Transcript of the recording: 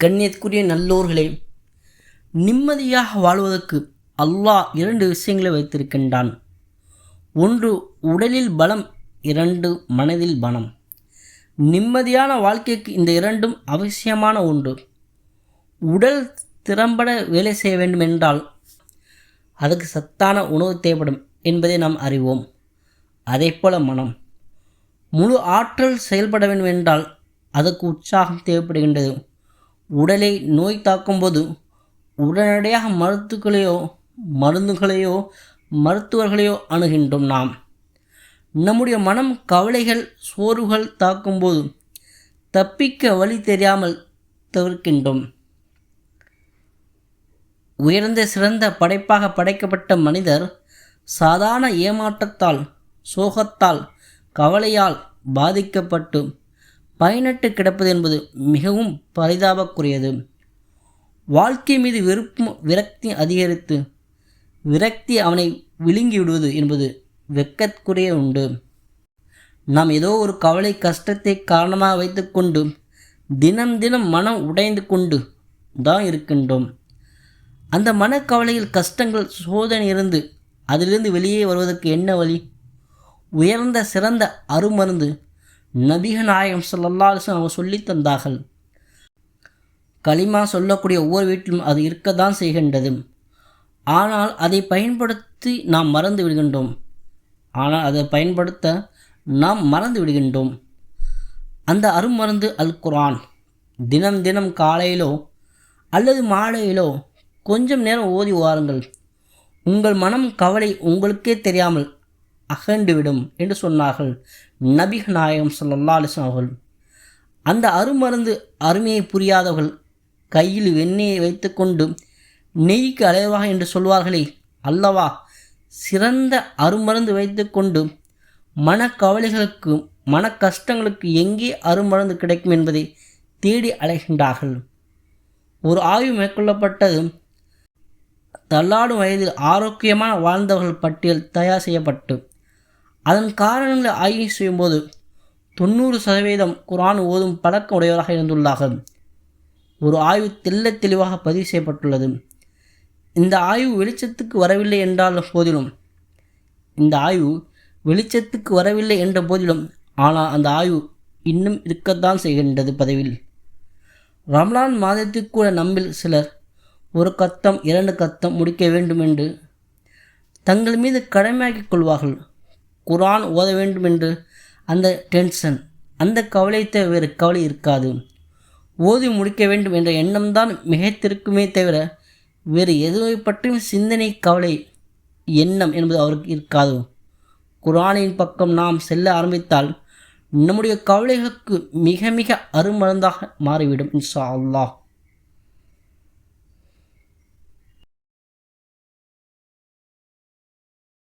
கண்ணியத்துக்குரிய நல்லோர்களே நிம்மதியாக வாழ்வதற்கு அல்லாஹ் இரண்டு விஷயங்களை வைத்திருக்கின்றான். ஒன்று உடலில் பலம் இரண்டு மனதில் பலம் நிம்மதியான வாழ்க்கைக்கு இந்த இரண்டும் அவசியமான ஒன்று. உடல் திறம்பட வேலை செய்ய வேண்டும் என்றால் அதுக்கு சத்தான உணவு தேவைப்படும் என்பதை நாம் அறிவோம். அதேபோல மனம். முழு ஆற்றல் செயல்பட வேண்டும் என்றால் அதற்கு உற்சாகம் தேவைப்படுகின்றது. உடலை நோய் தாக்கும்போது உடனடியாக மருத்துக்களையோ மருந்துகளையோ மருத்துவர்களையோ அணுகின்றோம் நாம். நம்முடைய மனம் கவலைகள் சோர்வுகள் தாக்கும்போது தப்பிக்க வழி தெரியாமல் தவிர்க்கின்றோம். உயர்ந்த சிறந்த படைப்பாக படைக்கப்பட்ட மனிதர் சாதாரண ஏமாற்றத்தால் சோகத்தால் கவலையால் பாதிக்கப்பட்டு பயனற்று கிடப்பது என்பது மிகவும் பரிதாபக்குரியது. வாழ்க்கை மீது வெறுப்பும் விரக்தி அதிகரித்து விரக்தி அவனை விழுங்கிவிடுவது என்பது வெக்கற்குரிய உண்டு. நாம் ஏதோ ஒரு கவலை கஷ்டத்தை காரணமாக வைத்துக்கொண்டு தினம் தினம் மனம் உடைந்து கொண்டு தான் இருக்கின்றோம். அந்த மனக்கவலையில் கஷ்டங்கள் சோதனை இருந்து அதிலிருந்து வெளியே வருவதற்கு என்ன வழி? உயர்ந்த சிறந்த அருமருந்து நபிக நாயகம் சொல்லல்லாசன் அவங்க சொல்லி தந்தார்கள். களிமா சொல்லக்கூடிய ஒவ்வொரு வீட்டிலும் அது இருக்கத்தான் செய்கின்றது. ஆனால் அதை பயன்படுத்தி நாம் மறந்து விடுகின்றோம். ஆனால் அதை பயன்படுத்த நாம் மறந்து விடுகின்றோம். அந்த அருமருந்து அல் குரான் தினம் தினம் காலையிலோ அல்லது மாலையிலோ கொஞ்சம் நேரம் ஓதி வாருங்கள். உங்கள் மனம் கவலை உங்களுக்கே தெரியாமல் அகண்டுவிடும் என்று சொன்னார்கள். நபிக நாயகம் சொல்லல்லா அலிஸ்லாம் அவர்கள் அந்த அருமருந்து அருமையை புரியாதவர்கள் கையில் வெண்ணெயை வைத்துக்கொண்டு நெய்க்கு அலைவாக என்று சொல்வார்களே அல்லவா? சிறந்த அருமருந்து வைத்துக்கொண்டு மனக்கவலைகளுக்கு மன கஷ்டங்களுக்கு எங்கே அருமருந்து கிடைக்கும் என்பதை தேடி அலைகின்றார்கள். ஒரு ஆய்வு மேற்கொள்ளப்பட்டது. தள்ளாடும் வயதில் ஆரோக்கியமான வாழ்ந்தவர்கள் பட்டியல் தயார் செய்யப்பட்டு அதன் காரணங்களை ஆய்வு செய்யும்போது தொண்ணூறு சதவீதம் குரான் ஓதும் பழக்க உடையவராக இருந்துள்ளார்கள் ஒரு ஆய்வு தெல்ல தெளிவாக பதிவு செய்யப்பட்டுள்ளது. இந்த ஆய்வு வெளிச்சத்துக்கு வரவில்லை என்றால் போதிலும் இந்த ஆய்வு வெளிச்சத்துக்கு வரவில்லை என்ற போதிலும் ஆனால் அந்த ஆய்வு இன்னும் இருக்கத்தான் செய்கின்றது பதவியில். ரம்லான் மாதத்துக்கு கூட சிலர் ஒரு கத்தம் இரண்டு கத்தம் முடிக்க வேண்டும் என்று தங்கள் மீது கடமையாக்கிக் கொள்வார்கள். குரான் ஓத வேண்டும் என்று அந்த டென்ஷன் அந்த கவலைத்த வேறு கவலை இருக்காது. ஓதி முடிக்க வேண்டும் என்ற எண்ணம்தான் மிகைத்திருக்குமே தவிர வேறு எதுவை பற்றியும் சிந்தனை கவலை எண்ணம் என்பது அவருக்கு இருக்காது. குரானின் பக்கம் நாம் செல்ல ஆரம்பித்தால் நம்முடைய கவலைகளுக்கு மிக மிக அருமருந்தாக மாறிவிடும் இன்ஷா அல்லாஹ்.